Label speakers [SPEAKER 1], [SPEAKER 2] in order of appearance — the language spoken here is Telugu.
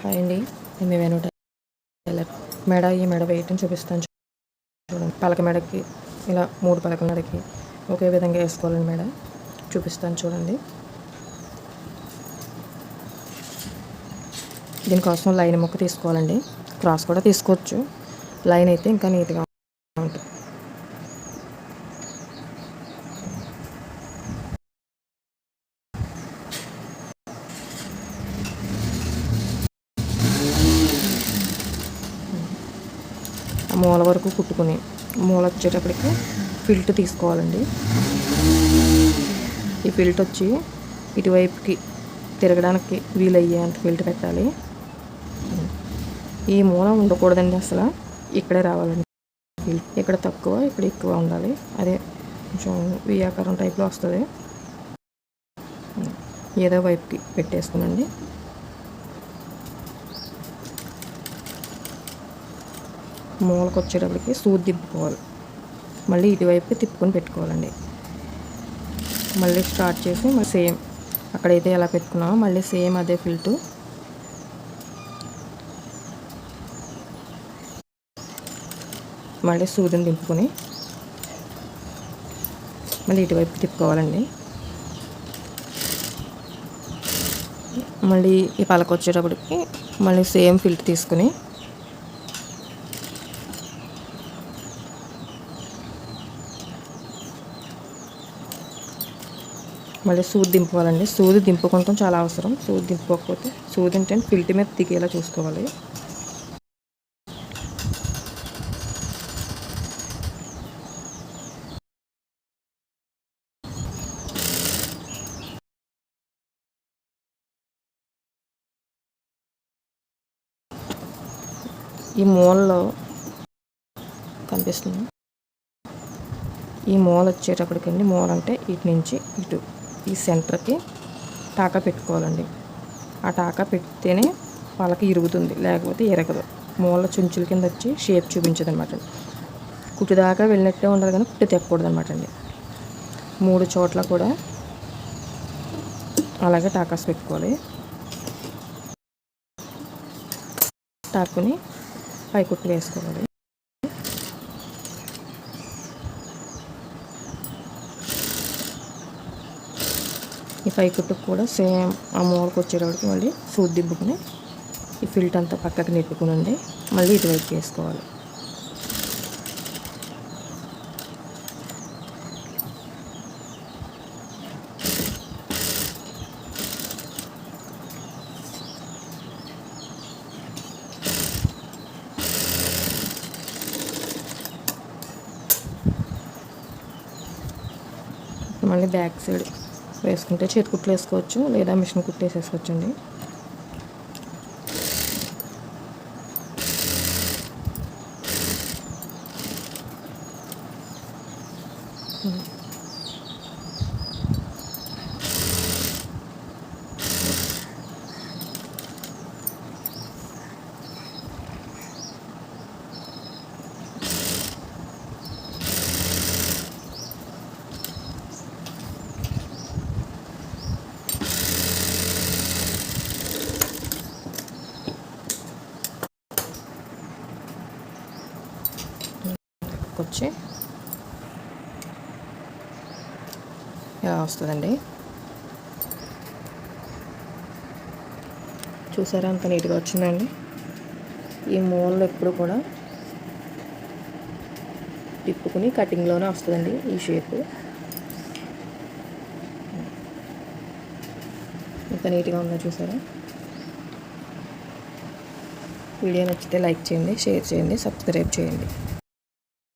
[SPEAKER 1] హాయ్ అండి నేను వేణు టైలర్ మెడ ఈ మెడ వేయటం చూపిస్తాను చూడండి. పలక మెడకి ఇలా మూడు పలకల మెడకి ఒకే విధంగా వేసుకోవాలండి మెడ చూపిస్తాను చూడండి. దీనికోసం లైన్ ముక్క తీసుకోవాలండి. క్రాస్ కూడా తీసుకోవచ్చు. లైన్ అయితే ఇంకా నీట్గా ఉంటుంది ఆ మూల వరకు కుట్టుకుని మూల వచ్చేటప్పటికి ఫిల్ట్ తీసుకోవాలండి. ఈ ఫిల్ట్ వచ్చి ఇటువైపుకి తిరగడానికి వీలయ్యేంత ఫిల్ట్ పెట్టాలి. ఈ మూల ఉండకూడదండి అసలు. ఇక్కడే రావాలండి. ఫిల్ట్ ఇక్కడ తక్కువ ఇక్కడ ఎక్కువ ఉండాలి. అదే కొంచెం వియాకారం టైప్లో వస్తుంది. ఏదో వైపుకి పెట్టేసుకునండి. మూలకు వచ్చేటప్పటికి సూది దింపుకోవాలి మళ్ళీ ఇటువైపు తిప్పుకొని పెట్టుకోవాలండి. మళ్ళీ స్టార్ట్ చేసి మళ్ళీ సేమ్ అక్కడైతే ఎలా పెట్టుకున్నామో మళ్ళీ సేమ్ అదే ఫిల్టు. మళ్ళీ సూదిని దింపుకొని మళ్ళీ ఇటువైపు తిప్పుకోవాలండి. మళ్ళీ ఈ పలక వచ్చేటప్పటికి మళ్ళీ సేమ్ ఫిల్ట్ తీసుకుని మళ్ళీ సూది దింపుకోవాలండి. సూది దింపుకుంటాం చాలా అవసరం. సూది దింపుకోకపోతే సూది అంటే ఫిల్ట్ మీద దిగేలా చూసుకోవాలి. ఈ మూలలో కనిపిస్తుంది. ఈ మూల వచ్చేటప్పటికండి మూల అంటే ఇటు నుంచి ఇటు. ఈ సెంటర్కి టాకా పెట్టుకోవాలండి. ఆ టాకా పెడితేనే వాళ్ళకి ఇరుగుతుంది లేకపోతే ఇరగదు. మూల చుంచుల కింద వచ్చి షేప్ చూపించదు అనమాట కుట్టు దాకా వెళ్ళినట్టే ఉండదు కానీ కుట్టు తెక్కకూడదు అనమాట అండి. మూడు చోట్ల కూడా అలాగే టాకాస్ పెట్టుకోవాలి. టాకుని పైకుట్లు వేసుకోవాలి. ఈ పై కుట్టుకు కూడా సేమ్ ఆ మూలకు వచ్చేటప్పటికి మళ్ళీ సూట్ దిబ్బుకుని ఈ ఫిల్ట్ అంతా పక్కకి నెట్టుకునండి. మళ్ళీ ఇటువైపు వేసుకోవాలి. మళ్ళీ బ్యాక్ సైడ్ వేసుకుంటే చేతి కుట్లు వేసుకోవచ్చు లేదా మిషన్ కుట్లు వేసేసుకోవచ్చండి వచ్చి ఇలా వస్తుందండి. చూసారా అంత నీట్గా వచ్చిందండి. ఈ మూలలో ఎప్పుడు కూడా తిప్పుకుని కటింగ్లోనే వస్తుందండి ఈ షేప్. ఎంత నీట్గా ఉందో చూసారా? వీడియో నచ్చితే లైక్ చేయండి షేర్ చేయండి సబ్స్క్రైబ్ చేయండి.